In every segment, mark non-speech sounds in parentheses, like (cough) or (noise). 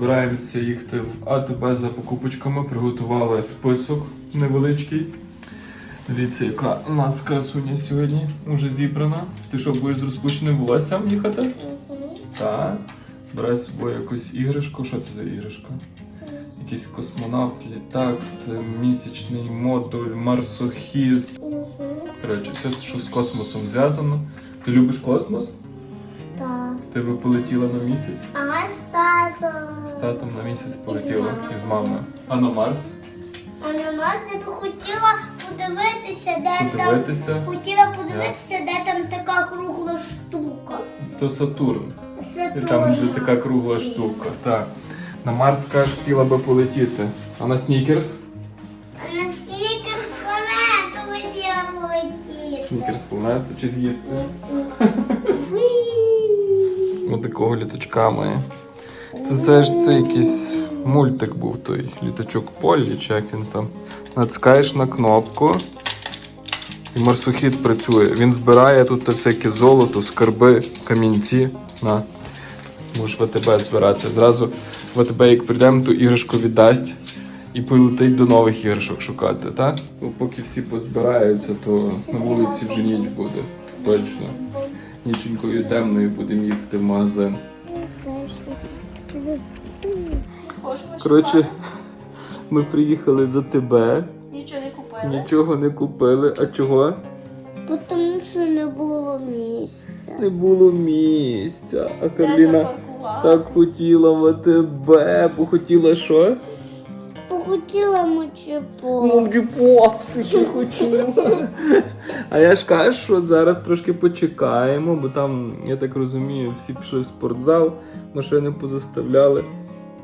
збираємося їхати в АТБ за покупочками. Приготували список невеличкий. Дивіться, яка у нас красуня сьогодні вже зібрана. Ти що, будеш з розпущеним волоссям їхати? Так. Брай з собою якусь іграшку. Що це за іграшка? Якийсь космонавт, літак, місячний модуль, марсохід. Коротше, все, що з космосом зв'язано. Ти любиш космос? Би полетіла на місяць? А з татом. З татом на місяць полетіла і з мамою. А на Марс? А на Марс я би хотіла подивитися, де Подивитися? там. Хотіла подивитися, де там така кругла штука. То Сатурн. І Сатурн. там де така кругла штука. Так. На Марс кажеш, хотіла би полетіти. А на Снікерс? А наскільки з планету хотіла полетіти. Снікерс планету чи з'їсти? Віі. Такого літачка має. Це, це ж це якийсь мультик був той літачок Поллі, чи як він там. Натискаєш на кнопку. І марсохід працює. Він збирає тут всяке золото, скарби, камінці. На. Можеш в АТБ збирати. Зразу в АТБ, як прийдемо, то іграшку віддасть і полетить до нових іграшок шукати, так? Ну, поки всі позбираються, то на вулиці вже ніч буде. Точно. Ніченькою темною будемо їхати в магазин. Коротше, ми приїхали за тебе, Нічого не купили. нічого не купили. А чого? Бо Тому що не було місця. Не було місця. А Карліна так хотіла в АТБ, бо хотіла що? Похотіла мочепо. Ну, джіпопси ще (laughs) хотіла. А я ж кажу, що зараз трошки почекаємо, бо там, я так розумію, всі пішли в спортзал, машини позаставляли.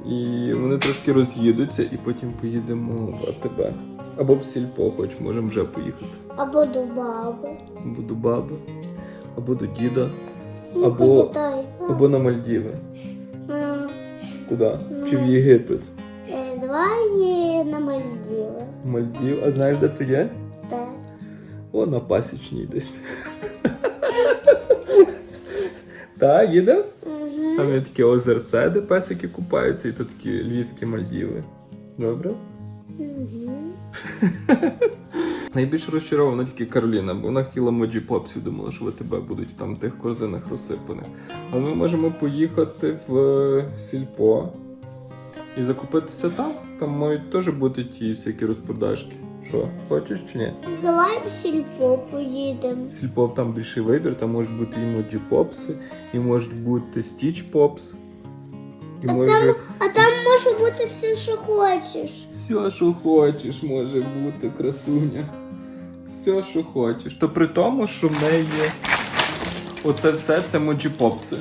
І вони трошки роз'їдуться, і потім поїдемо в АТБ. Або в сільпо, хоч можемо вже поїхати. Або до баби. Або до баби, або до діда, Ну, Або- або на Мальдіви. Куди? Чи в Єгипет? е, Давай на Мальдіви. Мальдів, а знаєш, де то є? О, на пасічній десь. (laughs) Та, їде? Там є таке озерце, де песики купаються, і тут такі львівські Мальдіви. Добре? Угу. (laughs) Найбільш розчарована тільки Кароліна, бо вона хотіла моджі попсів, думала, що в тебе будуть там в тих корзинах розсипаних. Але ми можемо поїхати в е, сільпо і закупитися там. Там мають теж бути ті всякі розпродажки. Що, хочеш чи ні? Давай в сільпо поїдемо. Сільпо там більший вибір, там можуть бути і попси, і можуть бути стіч попс. І А може А там може бути все, що хочеш. все, що хочеш, може бути, красуня. Все, що хочеш. То при тому, що в неї оце все це моджі попси.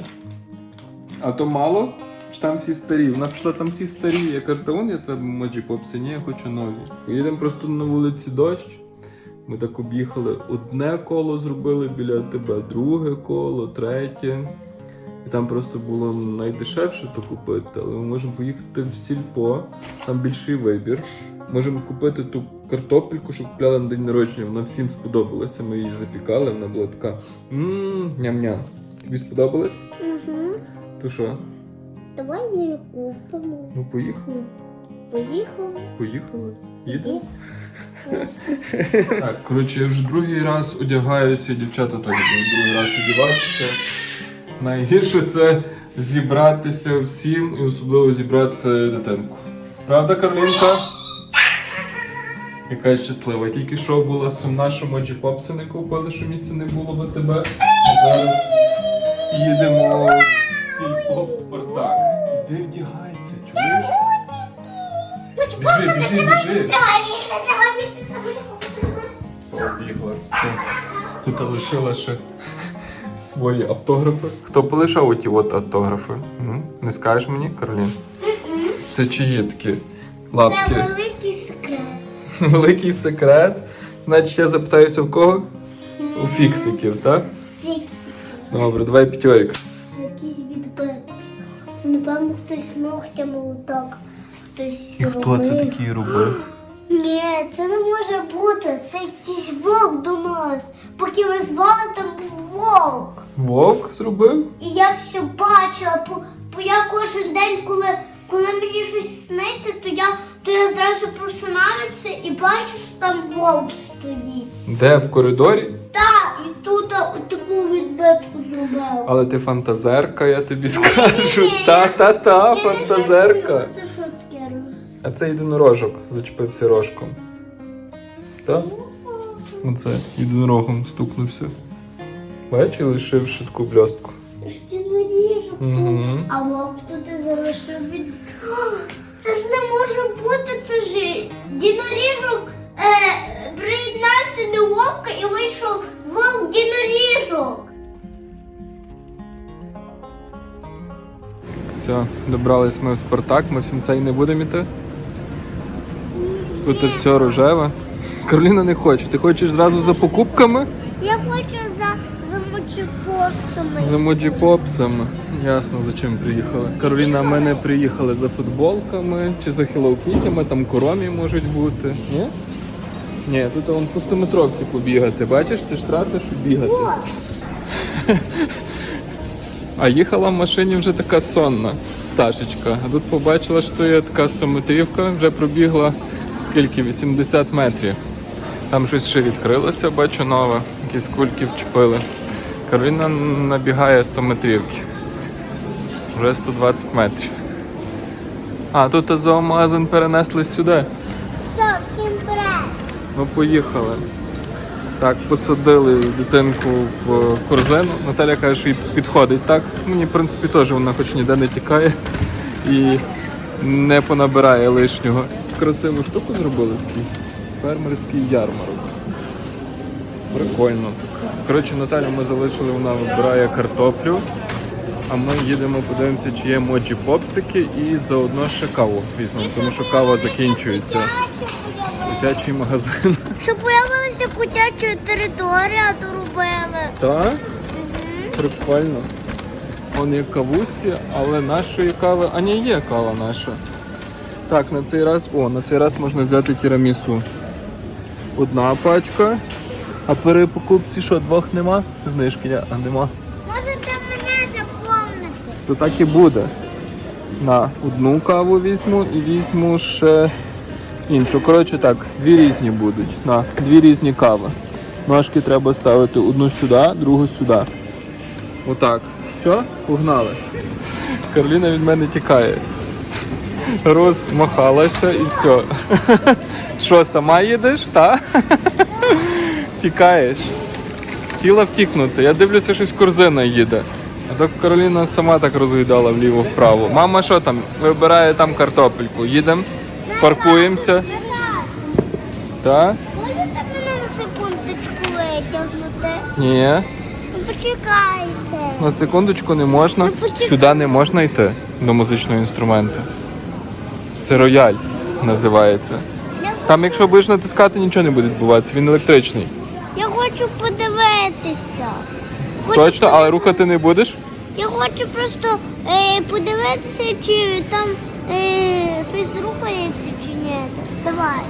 А то мало? Чи там всі старі? Вона пішла там всі старі. Я кажу, та вон я тебе моджі попси, ні, я хочу нові. Поїдемо просто на вулиці дощ. Ми так об'їхали одне коло зробили біля тебе, друге коло, третє. І там просто було найдешевше то купити, але ми можемо поїхати в сільпо, там більший вибір. Можемо купити ту картопельку, що купляли на день народження. Вона всім сподобалася. Ми її запікали, вона була така мм, ням-ням. Тобі сподобалось? Угу. То що? Давай її купимо. Ну поїхали. Поїхали. Поїхали. Їдемо. (laughs) Так, коротше, я вже другий раз одягаюся, дівчата теж будуть другий раз одягатися. Найгірше це зібратися всім і особливо зібрати дитинку. Правда, Каролінка? Яка щаслива. Тільки що була сумна, що моджі попси не купили, що місця не було в. А зараз їдемо Біжи, біжи, біжи. Давай бігти, давай бігти, собі. Побігла. Все. Тут лишила ще свої автографи. Хто полишав оті от автографи? М? Не скажеш мені, Каролін? Це чиї такі Це великий секрет. (laughs) Великий секрет. Значить, я запитаюся в кого? У фіксиків, так? Фіксик. Добре, давай п'ятьорік. Хто це такий робив? Ні, це не може бути. Це якийсь вовк до нас. Поки ми звали, там був вовк. Вовк зробив? І я все бачила, бо, бо я кожен день, коли, коли сниться, то я, то я зразу просинаюся і бачу, що там вовк стоїть. Де в коридорі? Так, і тут таку відбитку зробив. Але ти фантазерка, я тобі скажу. Та-та-та, фантазерка. Це що? А це єдинорожок зачепився рожком. Так? Оце єдинорогом стукнувся. Бачиш, лишив швидку блістку. Це ж ти. Угу. А вовк тут залишив від. Це ж не може бути, це ж діноріжок е, приєднався до вовка і вийшов вовк діноріжок. Все, добрались ми в Спартак, ми в сенсей не будемо йти. Тут все рожеве. Кароліна не хоче. Ти хочеш зразу за покупками? Я хочу за, за мочепоксами. За моджі попсами. Ясно, за чим приїхали. Кароліна, ми не приїхали за футболками чи за Hello там коромі можуть бути. Ні? Ні, тут вон по 100 побігати. Бачиш, це ж траса, щоб бігати. О, (laughs) А їхала в машині вже така сонна пташечка. А тут побачила, що є така 100 метрівка, вже пробігла скільки? 80 метрів. Там щось ще відкрилося, бачу нове, якісь кульки вчепили. Кароліна набігає 100 метрівки. Вже 120 метрів. А, тут зоомагазин перенесли сюди. все, всім привет. Ну, поїхали. Так, посадили дитинку в корзину. Наталя каже, що їй підходить так. Мені, в принципі, теж вона хоч ніде не тікає і не понабирає лишнього. Красиву штуку зробили такий фермерський ярмарок. Прикольно. Коротше, Наталю ми залишили, вона вибирає картоплю. А ми їдемо, подивимося, чи є моджі попсики і заодно ще каву візьмемо, тому що кава закінчується. Дитячий магазин. Щоб появилася котяча територія, то робили. Так? Прикольно. Вон є кавусі, але нашої кави. А ні, є кава наша. Так, на цей раз. О, на цей раз можна взяти тірамісу. Одна пачка. А при покупці що, двох нема? Знижки, а нема. Можете мене заповнити. То так і буде. На одну каву візьму і візьму ще іншу. Коротше так, дві різні будуть. На дві різні кави. Ножки треба ставити одну сюди, другу сюди. Отак. Все, погнали. Кароліна від мене тікає. Розмахалася і все. Що, сама їдеш, та? Тікаєш. Хотіла втікнути. Я дивлюся, щось корзина їде. А то Кароліна сама так розглядала вліво-вправо. Мама що там? Вибирає там картопельку. Їдемо, паркуємося. Так? Можете мене на секундочку витягнути? Ні. Ну, Почекайте. На секундочку не можна. Ну. Сюди не можна йти до музичного інструменту. Це рояль називається. Там, якщо будеш натискати, нічого не буде відбуватися. Він електричний. я хочу подивитися. Хочу Точно, але рухати не будеш? Я хочу просто е, подивитися, чи там е, щось рухається, чи ні. Давай.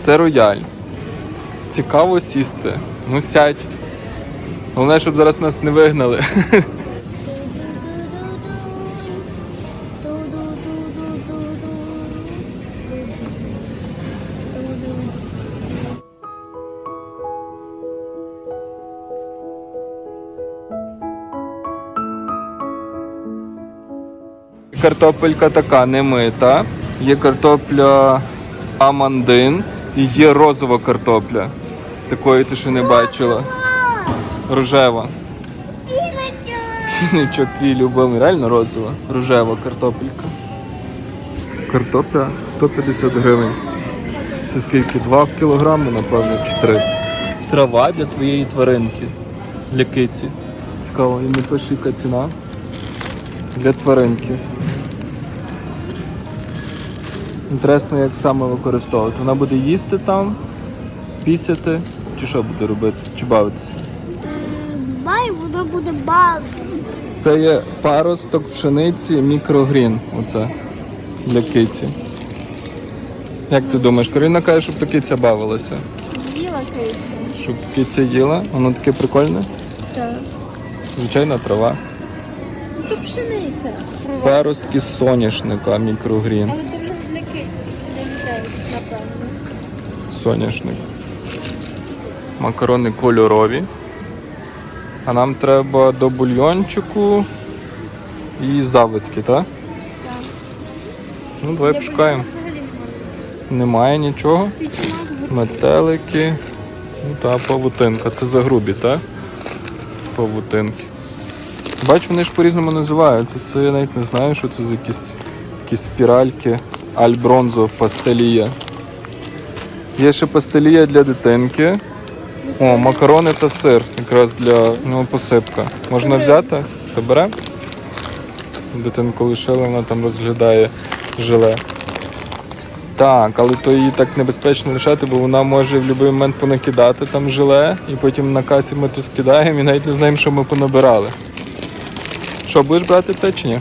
Це рояль. Цікаво сісти. Ну сядь. Головне, щоб зараз нас не вигнали. (laughs) Картопелька така немита. Є картопля амандин і є розова картопля. Такої ти ще не бачила. Рожева. Піночок! Твій любимий, реально розова. Рожева картопелька. Картопля 150 гривень. Це скільки? 2 кілограми, напевно, чи 3. Трава для твоєї тваринки. Для киці. Цікаво, і не пише, яка ціна. Для тваринки. Інтересно, як саме використовувати. Вона буде їсти там, пісяти, чи що буде робити, чи бавитися. Бай, воно буде бавитися. Це є паросток пшениці мікрогрін. Оце для киці. Як ти думаєш, Карина каже, щоб то киця бавилася. Діла киця. Щоб киця їла, воно таке прикольне. Так. Звичайна трава. То пшениця. Паростки соняшника мікрогрін. Але ти вже соняшник. Макарони кольорові. А нам треба до бульйончику і завитки, так? Так. Ну, давай пошукаємо. Немає нічого. Метелики. Ну та павутинка. Це за грубі, так? Павутинки. Бачу, вони ж по-різному називаються. Це я навіть не знаю, що це за якісь такі спіральки. Альбронзо пастелія. Є ще пастелія для дитинки. О, макарони та сир. Якраз для ну, посипка. Можна взяти? Ти? Дитинку лишили, вона там розглядає желе. Так, але то її так небезпечно лишати, бо вона може в будь-який момент понакидати там желе, і потім на касі ми то скидаємо і навіть не знаємо, що ми понабирали. Що, будеш брати це чи ні?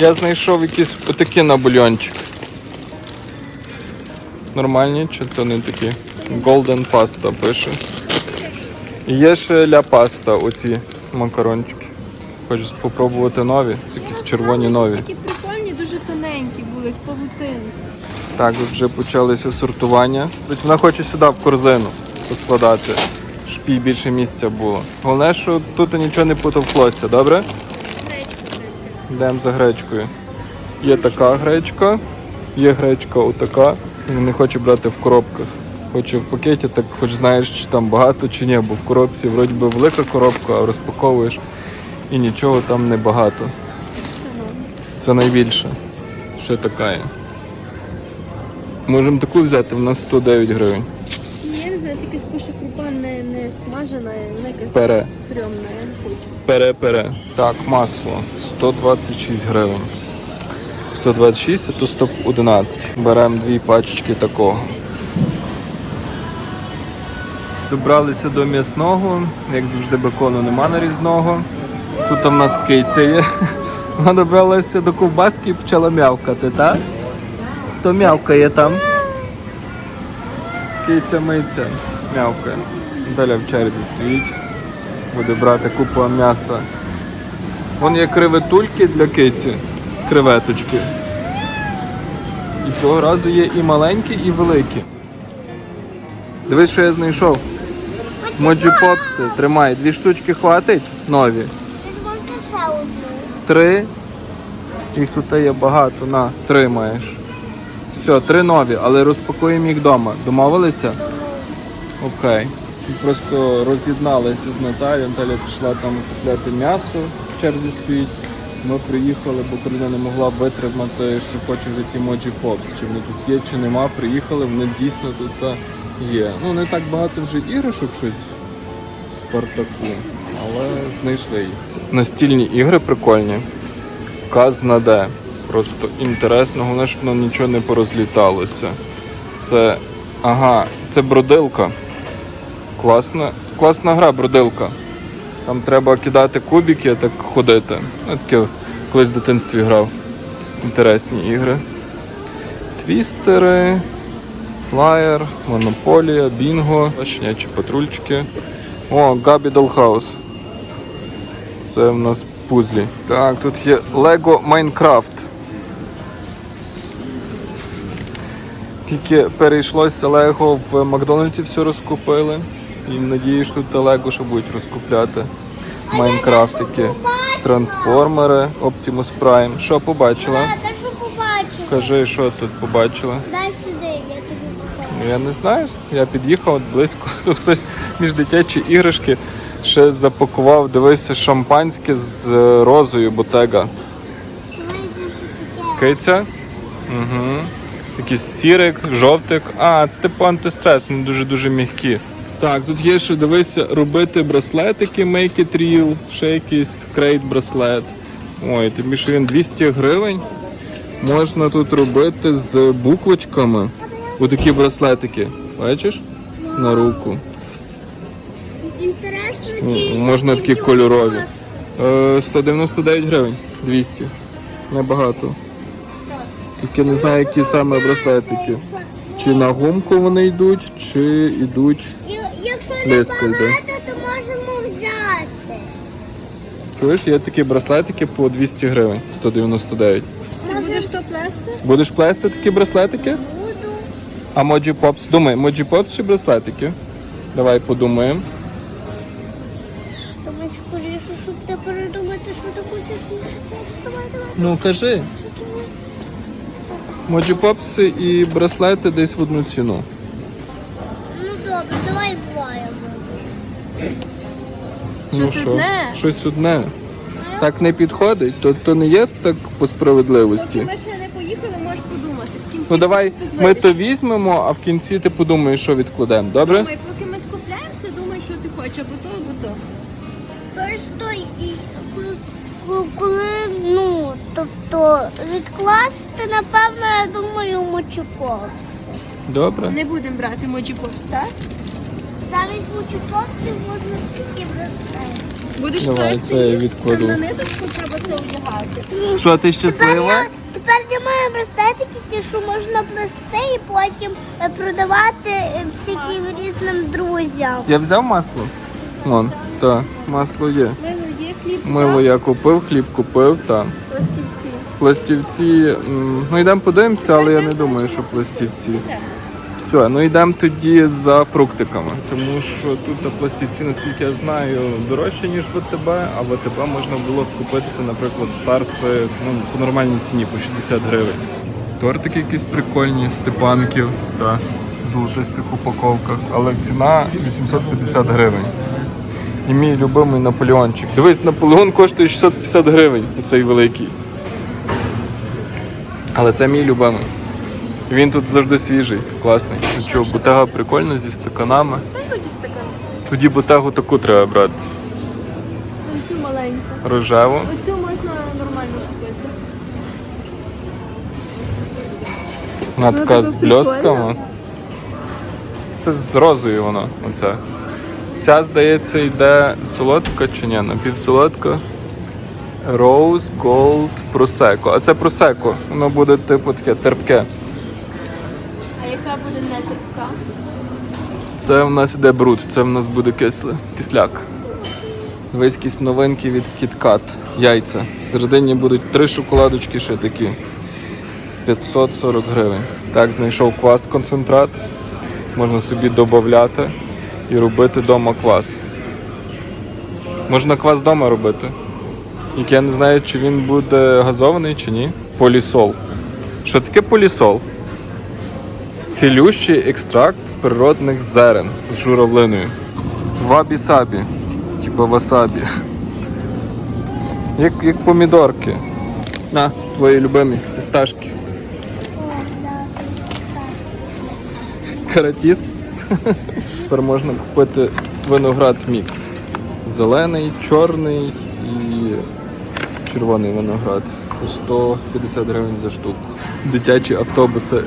Я знайшов якісь отакі на бульйончик. Нормальні чи то не такі? Golden pasta пише. І є ще ля паста, оці макарончики. Хочу спробувати нові. Це якісь червоні нові. Такі прикольні, дуже тоненькі були, як павутинки. Так, вже почалися сортування. Вона хоче сюди в корзину поскладати, щоб їй більше місця було. Головне, що тут нічого не потовклося, добре? Дивиться. Йдемо за гречкою. Є така гречка, є гречка отака. Не хоче брати в коробках. Хоче в пакеті, так хоч знаєш, чи там багато чи ні, бо в коробці вроді би велика коробка, а розпаковуєш і нічого там не багато. Це найбільше. Ще така є. Можемо таку взяти, вона 109 гривень. Ні, я не знаю, це якась пише крупа не, не смажена, вона якась Пере. стрьомна, я не хочу. Пере-пере. Так, масло 126 гривень. 126, а то 111. Беремо дві пачечки такого. Добралися до м'ясного, як завжди бекону нема нарізного. Тут в нас киця є. (laughs) Вона добралася до ковбаски і почала м'явкати, так? То м'явкає там. Киця миться, м'явкає. Далі в черзі стоїть буде брати купу м'яса. Вон є креветульки для киці, креветочки. І цього разу є і маленькі, і великі. Дивись, що я знайшов. Моджі попси. Тримай, дві штучки хватить нові. Три. Їх тут є багато. На, три маєш. Все, три нові, але розпакуємо їх вдома. Домовилися? Окей. Просто роз'єдналися з Наталією. Наталя пішла там купляти м'ясо, в черзі стоїть. Ми приїхали, бо Карина не могла витримати, що хоче ті моджі попс. Чи вони тут є, чи нема. Приїхали, вони дійсно тут є. Ну не так багато вже іграшок щось в Спартаку, але знайшли їх. Настільні ігри прикольні. Казна де. Просто інтересно, головне, щоб воно нічого не порозліталося. Це. Ага, це бродилка. Класна, класна гра, бродилка. Там треба кидати кубики, так ходити. Я таке колись в дитинстві грав. Інтересні ігри. Твістери, флаєр, монополія, бінго, щенячі патрульчики. О, Габі Долхаус. Це в нас пузлі. Так, тут є Lego Minecraft. Тільки перейшлося Лего в Макдональдсі все розкупили. І надію, що тут Лего ще будуть розкупляти. Майнкрафтики, трансформери, Optimus Prime. Що побачила? Та що? Кажи, що тут побачила. Дай сюди, я тобі покажу. Я не знаю, я під'їхав близько. (laughs) Тут хтось між дитячі іграшки ще запакував, дивися, шампанське з е, розою ботега. Киця. Угу. Якийсь сірик, жовтик. А, це типу антистрес, вони дуже-дуже м'які. Так, тут є ще дивися, робити браслетики Make It Real, ще якийсь крейт браслет. Ой, тобі що він 200 гривень. Можна тут робити з буквочками. Отакі браслетики. Бачиш? На руку. Інтересно, чи можна такі кольорові. Е, 199 гривень. 200. Небагато. Тільки не знаю, які саме браслетики. Чи на гумку вони йдуть, чи йдуть. Якщо не Леска йде. багато, то можемо взяти. Чуєш, є такі браслетики по 200 гривень, 199. Ти будеш то плести? Будеш плести такі браслетики? Буду. А Моджі Попс? Думай, Моджі Попс чи браслетики? Давай подумаємо. Давай скоріше, щоб не передумати, що ти хочеш. Давай, давай. Ну кажи. Моджі Попси і браслети десь в одну ціну. Ну Щось що? одне. Щось одне. Так не підходить, то, то не є так по справедливості. Поки ми ще не поїхали, можеш подумати. В кінці Ну давай тут ми то візьмемо, а в кінці ти подумаєш, що відкладемо. Добре? Думай, поки ми скупляємося, думай, що ти хочеш, або то, або то. Просто і коли- ну, тобто відкласти, напевно, я думаю, мочекопси. Добре. Не будемо брати Моджі Попс, так? Замість мочекопсів можна такі браслети. Будеш Давай, класти це я їх відкладу. на ниточку, треба це одягати. Що ти Тепер щаслива? я, тепер я маю браслетики, ті, що можна плести і потім е, продавати е, всяким різним друзям. Я взяв масло? Вон, так, масло є. Мило є, хліб Мило я купив, хліб купив, так. пластівці. Пластівці, м, ну йдемо подивимося, але я не думаю, що пластівці. Все, ну йдемо тоді за фруктиками, тому що тут пластівці, наскільки я знаю, дорожче, ніж в АТБ, а в АТБ можна було скупитися, наприклад, старси ну, по нормальній ціні, по 60 гривень. Тортики якісь прикольні, степанків та в золотистих упаковках, але ціна 850 гривень. І мій любимий Наполеончик. Дивись, Наполеон коштує 650 гривень, оцей великий. Але це мій любимий. Він тут завжди свіжий, класний. Що, бутега прикольна зі стаканами. Стакан. Тоді бутегу таку треба брати. Оцю маленьку. Рожеву. Оцю можна нормально купити. Вона Ну, така така з бльостками. Це з розою воно. Оце. Ця, здається, йде солодка чи ні? Напівсолодка. Rose Gold Prosecco. А це Prosecco. Воно буде типу таке терпке. Яка буде не? Це в нас іде бруд, це в нас буде кисле, кисляк. Якісь новинки від KitKat. Яйця. Всередині будуть три шоколадочки ще такі. 540 гривень. Так, знайшов квас концентрат. Можна собі додати і робити вдома квас. Можна квас вдома робити. Як я не знаю, чи він буде газований чи ні. Полісол. Що таке полісол? Цілющий екстракт з природних зерен з журавлиною. Вабі-сабі, типа васабі. Як, як помідорки. На, твої любимі фісташки. Каратіст. Тепер можна купити виноград мікс. Зелений, чорний і червоний виноград. По 150 гривень за штуку. Дитячі автобуси.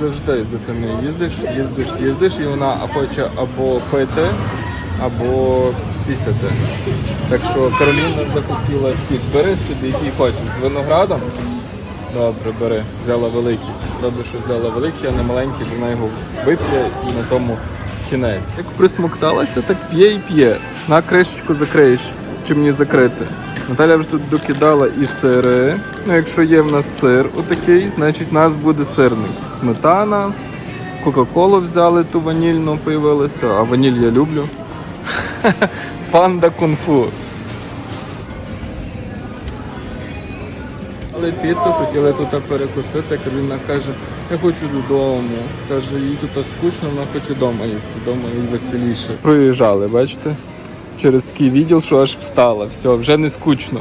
Завжди за тими їздиш, їздиш, їздиш, і вона хоче або пити, або пісяти. Так що Кароліна захотіла сік. Бери собі, який хочеш. З виноградом. Добре, бери. Взяла великий. Добре, що взяла великий, а не маленький, вона його вип'є і на тому кінець. Як присмокталася, так п'є і п'є. На кришечку закриєш, чи мені закрити. Наталя вже тут докидала і сири. Ну, якщо є в нас сир отакий, значить у нас буде сирник. Сметана, Кока-Колу взяли, ту ванільну появилася, а ваніль я люблю. (laughs) Панда кунг-фу. Але піцу хотіли тут перекусити, Кароліна каже, я хочу додому. Каже, їй тут скучно, вона хоче вдома їсти, вдома їй веселіше. Проїжджали, бачите? Через такий відділ, що аж встала. Все, вже не скучно.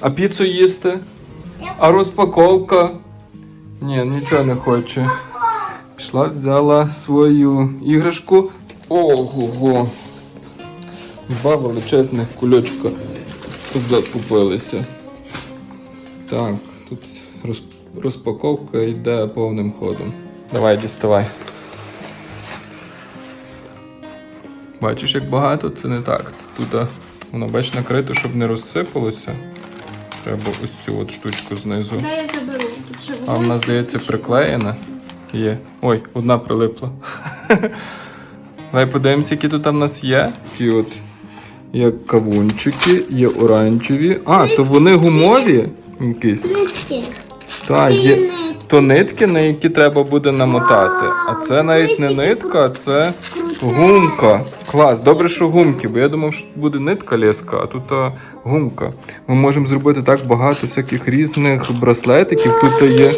А піцу їсти? А розпаковка? Ні, нічого не хоче. Пішла, взяла свою іграшку. Ого. Два величезних кульочка закупилися. Так, тут розпаковка йде повним ходом. Давай, діставай. Бачиш, як багато, це не так. Це тут воно бач накрито, щоб не розсипалося. Треба ось цю от штучку знизу. Дай я заберу. Тут ще А вона, здається, приклеєна. Є. Ой, одна прилипла. (laughs) Давай подивимося, які тут там в нас є. Такі от є кавунчики, є оранжеві. А, то вони гумові якісь. Нитки. Та, є то нитки, на які треба буде намотати. А це навіть не нитка, а це. Гумка. Клас, добре, що гумки, бо я думав, що тут буде нитка леска, а тут а, гумка. Ми можемо зробити так багато всяких різних браслетиків. Тут є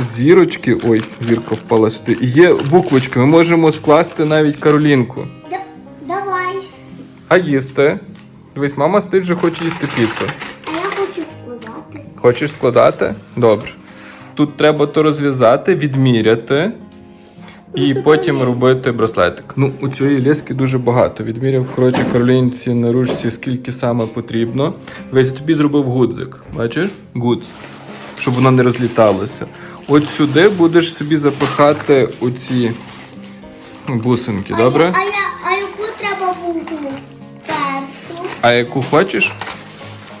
зірочки. Ой, зірка впала сюди. І є буквочки. Ми можемо скласти навіть Каролінку. Давай. А їсти? Дивись, мама сидить вже хоче їсти піцу. А я хочу складати. Хочеш складати? Добре. Тут треба то розв'язати, відміряти і потім робити браслетик. Ну, у цієї лески дуже багато. Відміряв, коротше, Каролінці на ручці, скільки саме потрібно. Я тобі зробив гудзик. Бачиш? Гудз. Щоб воно не розліталося. От сюди будеш собі запихати оці бусинки, добре? А, я, а яку треба букву? Першу. А яку хочеш?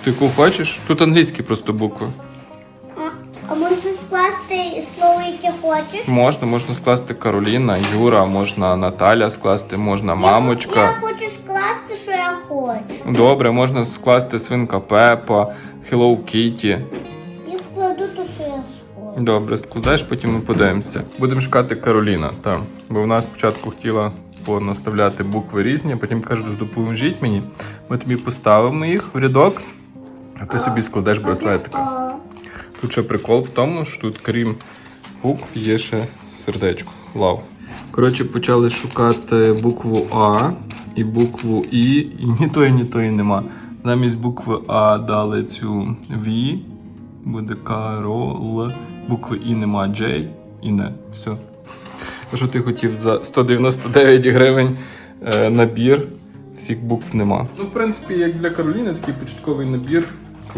Ти яку хочеш? Тут англійські просто букви. Слово, яке хочеш? Можна, можна скласти Кароліна, Юра, можна Наталя скласти, можна мамочка. Я, я хочу скласти, що я хочу. Добре, можна скласти свинка Пепа, Hello Kitty. Я складу те, що я схочу. Добре, складаєш, потім ми подивимося. Будемо шукати Кароліна, так. Бо вона спочатку хотіла понаставляти букви різні, а потім каже, допоможіть мені. Ми тобі поставимо їх в рядок, а ти собі складеш браслетика. Тут ще прикол в тому, що тут, крім букв, є ще сердечко. Лав. Коротше, почали шукати букву А і букву І, і ні тої, ні тої нема. Замість букви А дали цю В, буде Карол, букви І нема J і не. Все. Що ти хотів за 199 гривень е, набір? Всіх букв нема. Ну, в принципі, як для Кароліни, такий початковий набір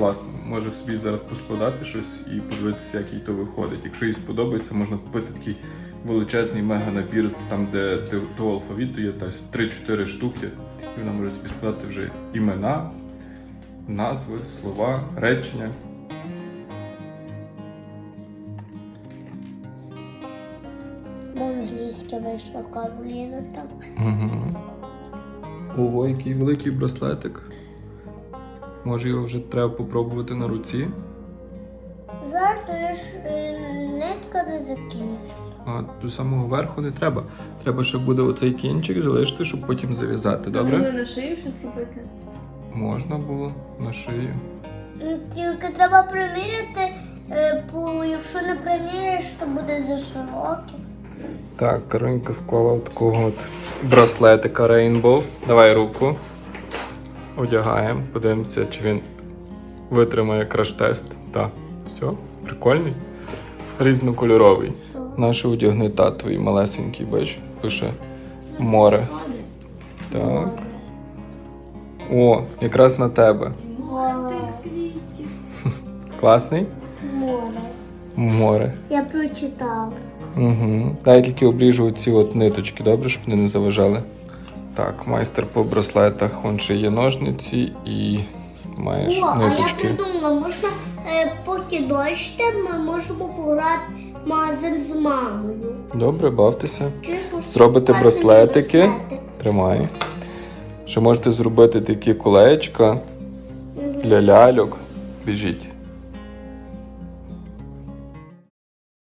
класно. Може собі зараз поскладати щось і подивитися, як їй то виходить. Якщо їй сподобається, можна купити такий величезний мега-набір, там, де того алфавіту є десь 3-4 штуки, і вона може собі складати вже імена, назви, слова, речення. англійське вийшло Кароліна так. Угу. Ого, який великий браслетик. Може його вже треба попробувати на руці. Зараз я ж е, нитка не закінчу. А до самого верху не треба. Треба, щоб буде оцей кінчик залишити, щоб потім зав'язати, добре? Можна на шию щось робити? Можна було на шию. Тільки треба приміряти, е, бо якщо не приміряєш, то буде за широке. Так, Каронька склала от такого от браслетика Rainbow. Давай руку. Одягаємо. Подивимося, чи він витримає краш-тест. Так, все, прикольний. Різнокольоровий. Наше одягни та твій малесенький, бач, пише море. Так. О, якраз на тебе. (laughs) Класний? Море. Море. Я прочитала. Угу. Дай тільки обріжу ці от ниточки, добре, щоб вони не заважали. Так, майстер по браслетах, он ще є ножниці і маєш О, а я придумала, можна е, поки дощ ми можемо пограти магазин з мамою. Добре, бавтеся. Зробите браслетики. браслетик. Тримай. Ще можете зробити такі колечка для ляльок. Біжіть.